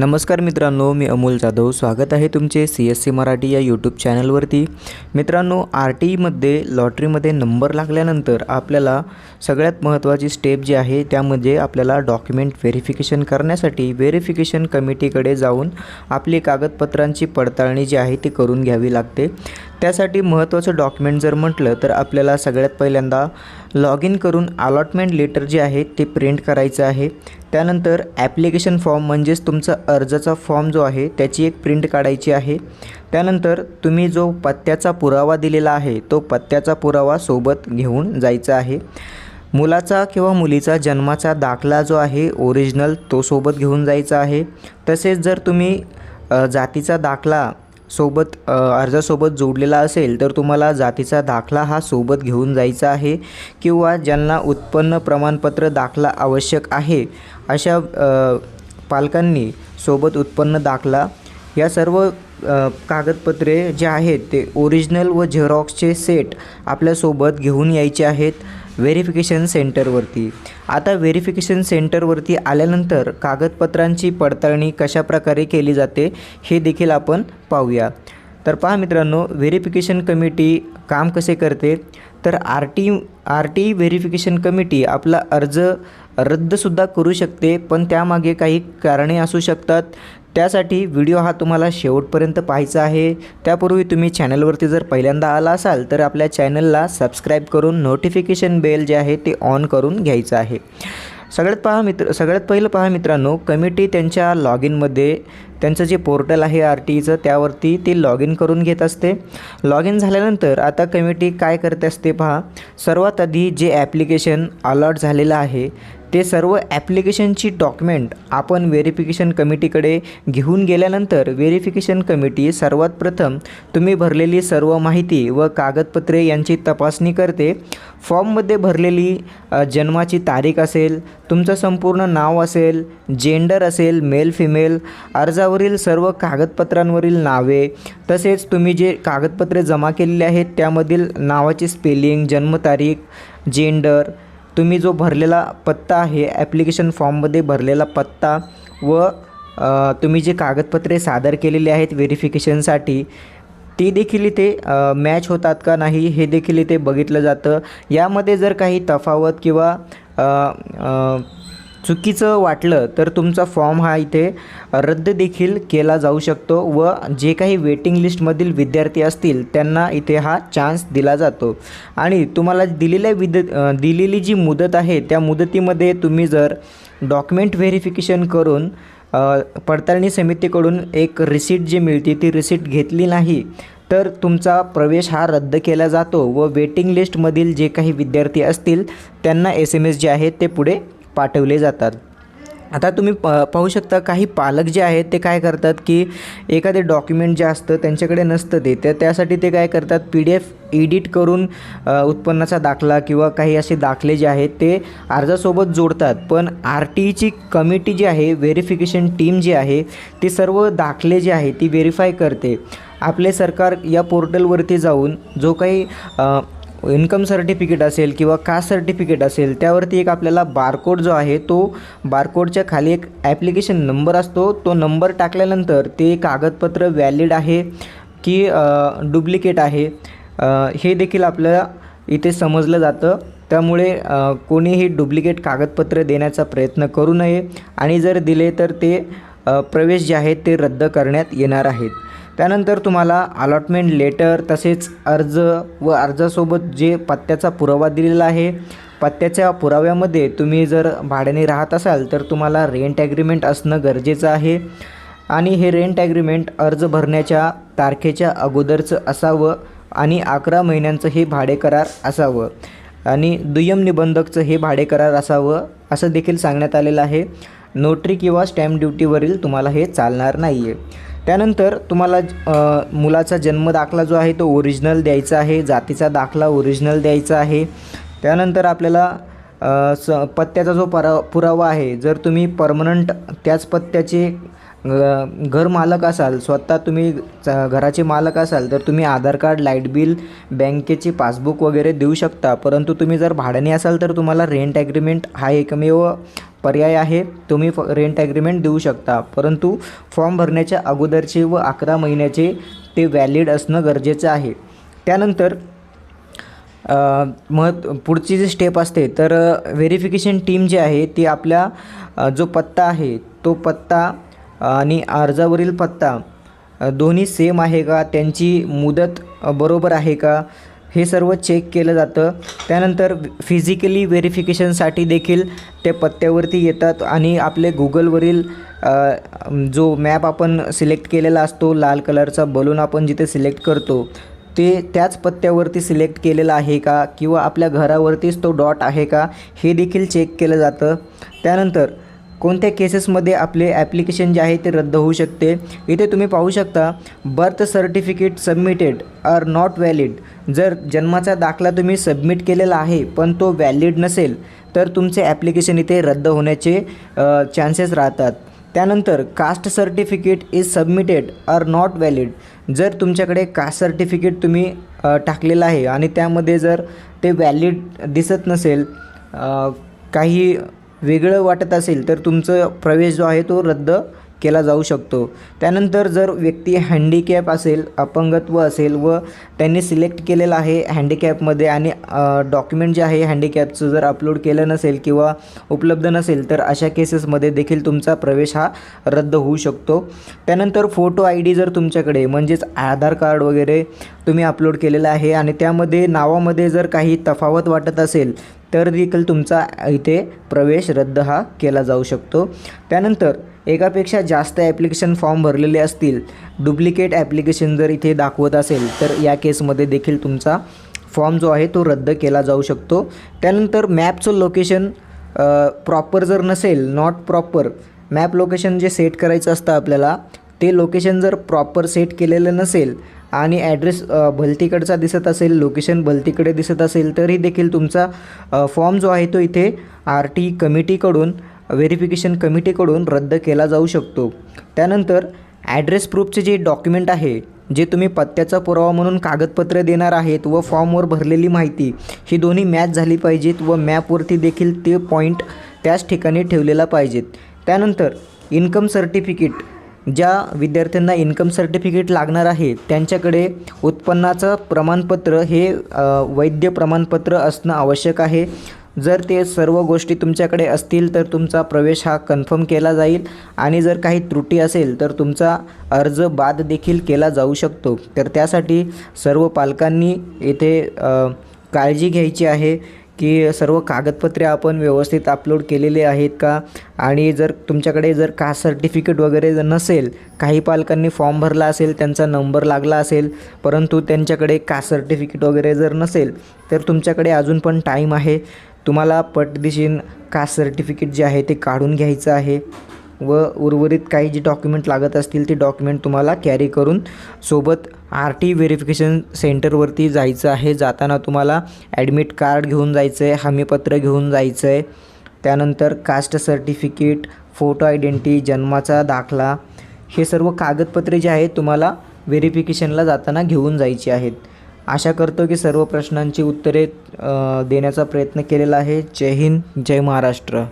नमस्कार मित्रांनो मी अमोल जाधव. स्वागत आहे तुमचे सी एस सी मराठी या यूट्यूब चॅनलवरती मित्रांनो आर टी ईमध्ये लॉटरीमध्ये नंबर लागल्यानंतर आपल्याला सगळ्यात महत्त्वाची स्टेप जी आहे त्यामध्ये आपल्याला डॉक्युमेंट व्हेरिफिकेशन करण्यासाठी व्हेरिफिकेशन कमिटीकडे जाऊन आपली कागदपत्रांची पडताळणी जी आहे ती करून घ्यावी लागते. त्यासाठी महत्त्वाचं डॉक्युमेंट जर म्हटलं तर आपल्याला सगळ्यात पहिल्यांदा लॉग इन करून अलॉटमेंट लेटर जे आहे ते प्रिंट करायचं आहे. त्यानंतर ॲप्लिकेशन फॉर्म म्हणजेच तुमचा अर्जाचा फॉर्म जो आहे त्याची एक प्रिंट काढायची आहे. त्यानंतर तुम्ही जो पत्त्याचा पुरावा दिलेला आहे तो पत्त्याचा पुरावा सोबत घेऊन जायचा आहे. मुलाचा किंवा मुलीचा जन्माचा दाखला जो आहे ओरिजिनल तो सोबत घेऊन जायचा आहे. तसेच जर तुम्ही जातीचा दाखला सोबत अर्जासोबत जोडलेला असेल तर तुम्हाला जातीचा दाखला हा सोबत घेऊन जायचा आहे किंवा ज्यांना उत्पन्न प्रमाणपत्र दाखला आवश्यक आहे अशा पालकांनी सोबत उत्पन्न दाखला. या सर्व कागदपत्रे जे आहेत ते ओरिजिनल व झेरॉक्सचे सेट आपल्यासोबत घेऊन यायचे आहेत. व्हेरिफिकेशन सेंटरवरती. आता व्हेरिफिकेशन सेंटरवरती आल्यानंतर कागदपत्रांची पडताळणी कशाप्रकारे केली जाते हे देखील आपण पाहूया. तर पहा मित्रांनो व्हेरिफिकेशन कमिटी काम कसे करते? तर R T R T verification committee आपला अर्ज रद्दसुद्धा करू शकते पण त्यामागे काही कारणे असू शकतात. त्यासाठी व्हिडिओ हा तुम्हाला शेवटपर्यंत पाहायचा आहे. त्यापूर्वी तुम्ही चॅनलवरती जर पहिल्यांदा आला असाल तर आपल्या चॅनलला सबस्क्राईब करून नोटिफिकेशन बेल जे आहे ते ऑन करून घ्यायचं आहे. सगळ्यात पहा मित्र सगळ्यात पहिलं पहा मित्रांनो कमिटी त्यांच्या लॉग इनमध्ये त्यांचं जे पोर्टल आहे आर टी ईचं त्यावरती ते लॉग इन करून घेत असते. लॉग इन झाल्यानंतर आता कमिटी काय करते असते पहा सर्वात आधी जे ॲप्लिकेशन अलॉट झालेलं आहे ते सर्व ॲप्लिकेशनची डॉक्युमेंट आपण व्हेरिफिकेशन कमिटीकडे घेऊन गेल्यानंतर व्हेरिफिकेशन कमिटी सर्वात प्रथम तुम्ही भरलेली सर्व माहिती व कागदपत्रे यांची तपासणी करते. फॉर्ममध्ये भरलेली जन्माची तारीख असेल तुमचं संपूर्ण नाव असेल जेंडर असेल मेल फिमेल अर्जावरील सर्व कागदपत्रांवरील नावे तसेच तुम्ही जे कागदपत्रे जमा केलेली आहेत त्यामधील नावाची स्पेलिंग जन्मतारीख जेंडर तुम्ही जो भरलेला पत्ता आहे ॲप्लिकेशन फॉर्ममध्ये भरलेला पत्ता व तुम्ही जे कागदपत्रे सादर केलेली आहेत व्हेरिफिकेशनसाठी ती देखील इथे मॅच होतात का नाही हे देखील इथे बघितलं जातं. यामध्ये जर काही तफावत किंवा चुकीचं वाटलं तर तुमचा फॉर्म हा इथे रद्द देखील केला जाऊ शकतो व जे काही वेटिंग लिस्टमधील विद्यार्थी असतील त्यांना इथे हा चान्स दिला जातो. आणि तुम्हाला दिलेल्या विद दिलेली जी मुदत आहे त्या मुदतीमध्ये तुम्ही जर डॉक्युमेंट व्हेरिफिकेशन करून पडताळणी समितीकडून एक रिसीट जी मिळते ती रिसीट घेतली नाही तर तुमचा प्रवेश हा रद्द केला जातो व वेटिंग लिस्टमधील जे काही विद्यार्थी असतील त्यांना एस एम एस जे आहेत ते पुढे पाठवले जातात. आता तुम्ही प पाहू शकता काही पालक जे आहेत ते काय करतात की एखादे डॉक्युमेंट जे असतं त्यांच्याकडे नसतं ते. तर त्यासाठी ते काय करतात पी डी एफ एडिट करून उत्पन्नाचा दाखला किंवा काही असे दाखले जे आहेत ते अर्जासोबत जोडतात. पण आर टी ईची कमिटी जी आहे व्हेरिफिकेशन टीम जी आहे ती सर्व दाखले जे आहे ती व्हेरीफाय करते. आपले सरकार या पोर्टलवरती जाऊन जो काही इन्कम सर्टिफिकेट असेल किंवा कास्ट सर्टिफिकेट असेल त्यावरती एक आपल्याला बारकोड जो आहे तो बारकोडच्या खाली एक ॲप्लिकेशन नंबर असतो. तो नंबर टाकल्यानंतर ते कागदपत्र व्हॅलिड आहे की डुप्लिकेट आहे. हे देखील आपल्याला इथे समजलं जातं. त्यामुळे कोणीही डुप्लिकेट कागदपत्र देण्याचा प्रयत्न करू नये. आणि जर दिले तर ते प्रवेश जे आहेत ते रद्द करण्यात येणार आहेत. त्यानंतर तुम्हाला अलॉटमेंट लेटर तसेच अर्ज व अर्जासोबत जे पत्त्याचा पुरावा दिलेला आहे पत्त्याच्या पुराव्यामध्ये तुम्ही जर भाड्याने राहत असाल तर तुम्हाला रेंट ॲग्रीमेंट असणं गरजेचं आहे. आणि हे रेंट ॲग्रीमेंट अर्ज भरण्याच्या तारखेच्या अगोदरचं असावं आणि अकरा महिन्यांचं हे भाडे करार असावं आणि दुय्यम निबंधकचं हे भाडे करार असावं असं देखील सांगण्यात आलेलं आहे. नोटरी किंवा स्टॅम्प ड्युटीवरील तुम्हाला हे चालणार नाही आहे त्यानंतर तुम्हाला मुलाचा जन्म दाखला जो आहे तो ओरिजिनल द्यायचा आहे जातीचा दाखला ओरिजिनल द्यायचा आहे. त्यानंतर आपल्याला स पत्त्याचा जो परा पुरावा आहे जर तुम्ही परमनंट त्याच पत्त्याचे घर मालक असाल स्वतः तुम्ही च- घराचे मालक असाल तर तुम्ही आधार कार्ड लाइट बिल बँकेची पासबुक वगैरे देऊ शकता. परंतु तुम्ही जर भाड्याने असाल तर तुम्हाला रेंट ॲग्रीमेंट हा एकमेव पर्याय आहे. तुम्ही फ रेंट ॲग्रीमेंट देऊ शकता. परंतु फॉर्म भरण्याच्या अगोदरचे व अकरा महिन्याचे ते व्हॅलिड असणं गरजेचं आहे. त्यानंतर महत् पुढची जी स्टेप असते तर व्हेरिफिकेशन टीम जी आहे ती आपल्या जो पत्ता आहे तो पत्ता आणि अर्जावरील पत्ता दोन्ही सेम आहे का? त्यांची मुदत बरोबर आहे का? हे सर्व चेक केलं जातं. त्यानंतर फिजिकली व्हेरिफिकेशनसाठी देखील ते पत्त्यावरती येतात आणि आपले गुगलवरील जो मॅप आपण सिलेक्ट केलेला असतो लाल कलरचा बलून आपण जिथे सिलेक्ट करतो ते त्याच पत्त्यावरती सिलेक्ट केलेलं आहे का? किंवा आपल्या घरावरतीच तो डॉट आहे का? हे देखील चेक केलं जातं. त्यानंतर कोणत्या केसेसमध्ये आपले ॲप्लिकेशन जे आहे ते रद्द होऊ शकते? इथे तुम्ही पाहू शकता birth certificate submitted are not valid जर जन्माचा दाखला तुम्ही सबमिट केलेला आहे पण तो व्हॅलिड नसेल तर तुमचे ॲप्लिकेशन इथे रद्द होण्याचे चान्सेस राहतात. त्यानंतर caste certificate is submitted are not valid जर तुमच्याकडे कास्ट सर्टिफिकेट तुम्ही टाकलेलं आहे आणि त्यामध्ये जर ते व्हॅलिड दिसत नसेल काही वेगळं वाटत असेल तर तुमचं प्रवेश जो आहे तो रद्द केला जाऊ शकतो. त्यानंतर जर व्यक्ती हँडिकॅप असेल अपंगत्व असेल व त्यांनी सिलेक्ट केलेलं आहे हँडिकॅपमध्ये आणि डॉक्युमेंट जे आहे हँडिकॅपचं जर अपलोड केलं नसेल किंवा उपलब्ध नसेल तर अशा केसेसमध्ये देखील तुमचा प्रवेश हा रद्द होऊ शकतो. त्यानंतर फोटो आय डी जर तुमच्याकडे म्हणजेच आधार कार्ड वगैरे तुम्ही अपलोड केलेलं आहे आणि त्यामध्ये नावामध्ये जर काही तफावत वाटत असेल तर देखील तुमचा इथे प्रवेश रद्द हा केला जाऊ शकतो. त्यानंतर एकापेक्षा जास्त ॲप्लिकेशन फॉर्म भरलेले असतील डुप्लिकेट ॲप्लिकेशन जर इथे दाखवत असेल तर या केसमध्ये देखील तुमचा फॉर्म जो आहे तो रद्द केला जाऊ शकतो. त्यानंतर मॅपचं लोकेशन प्रॉपर जर नसेल नॉट प्रॉपर मॅप लोकेशन जे सेट करायचं असतं आपल्याला ते लोकेशन जर प्रॉपर सेट केलेलं नसेल आणि ॲड्रेस भलतीकडचा दिसत असेल लोकेशन भलतीकडे दिसत असेल तरी देखील तुमचा फॉर्म जो आहे तो इथे आर टी कमिटीकडून व्हेरिफिकेशन कमिटीकडून रद्द केला जाऊ शकतो. त्यानंतर ॲड्रेस प्रूफचे जे डॉक्युमेंट आहे जे तुम्ही पत्त्याचा पुरावा म्हणून कागदपत्र देणार आहेत व फॉर्मवर भरलेली माहिती ही दोन्ही मॅच झाली पाहिजेत व मॅपवरती देखील ते पॉईंट त्याच ठिकाणी ठेवलेला पाहिजेत. त्यानंतर इन्कम सर्टिफिकेट ज्या विद्यार्थ्यांना इन्कम सर्टिफिकेट लागणार आहे त्यांच्याकडे उत्पन्नाचं प्रमाणपत्र हे वैद्य प्रमाणपत्र असणं आवश्यक आहे. जर ते सर्व गोष्टी तुमच्याकडे असतील तर तुमचा प्रवेश हा कन्फर्म केला जाईल. आणि जर काही त्रुटी असेल तर तुमचा अर्ज बाद देखील केला जाऊ शकतो. तर त्यासाठी सर्व पालकांनी येथे काळजी घ्यायची आहे की सर्व कागदपत्रे आपण व्यवस्थित अपलोड केलेले आहेत का? आणि जर तुमच्याकडे जर का सर्टिफिकेट वगैरे जर नसेल काही पालकांनी फॉर्म भरला असेल त्यांचा नंबर लागला असेल परंतु त्यांच्याकडे का सर्टिफिकेट वगैरे जर नसेल तर तुमच्याकडे अजून पण टाईम आहे. तुम्हाला पटदिशीन कास्ट सर्टिफिकेट जे आहे ते काढून घ्यायचं आहे? व उर्वरित काही जे डॉक्युमेंट लागत असतील ते डॉक्युमेंट तुम्हाला कॅरी करून सोबत आर टी व्हेरिफिकेशन सेंटरवरती जायचं आहे. जाताना तुम्हाला ॲडमिट कार्ड घेऊन जायचं आहे हमीपत्र घेऊन जायचं आहे त्यानंतर कास्ट सर्टिफिकेट फोटो आयडेंटिटी जन्माचा दाखला हे सर्व कागदपत्रे जे आहेत तुम्हाला व्हेरिफिकेशनला जाताना घेऊन जायची आहेत. आशा करतो की सर्व प्रश्नांची उत्तरे देण्याचा प्रयत्न केलेला आहे. जय हिंद जय महाराष्ट्र.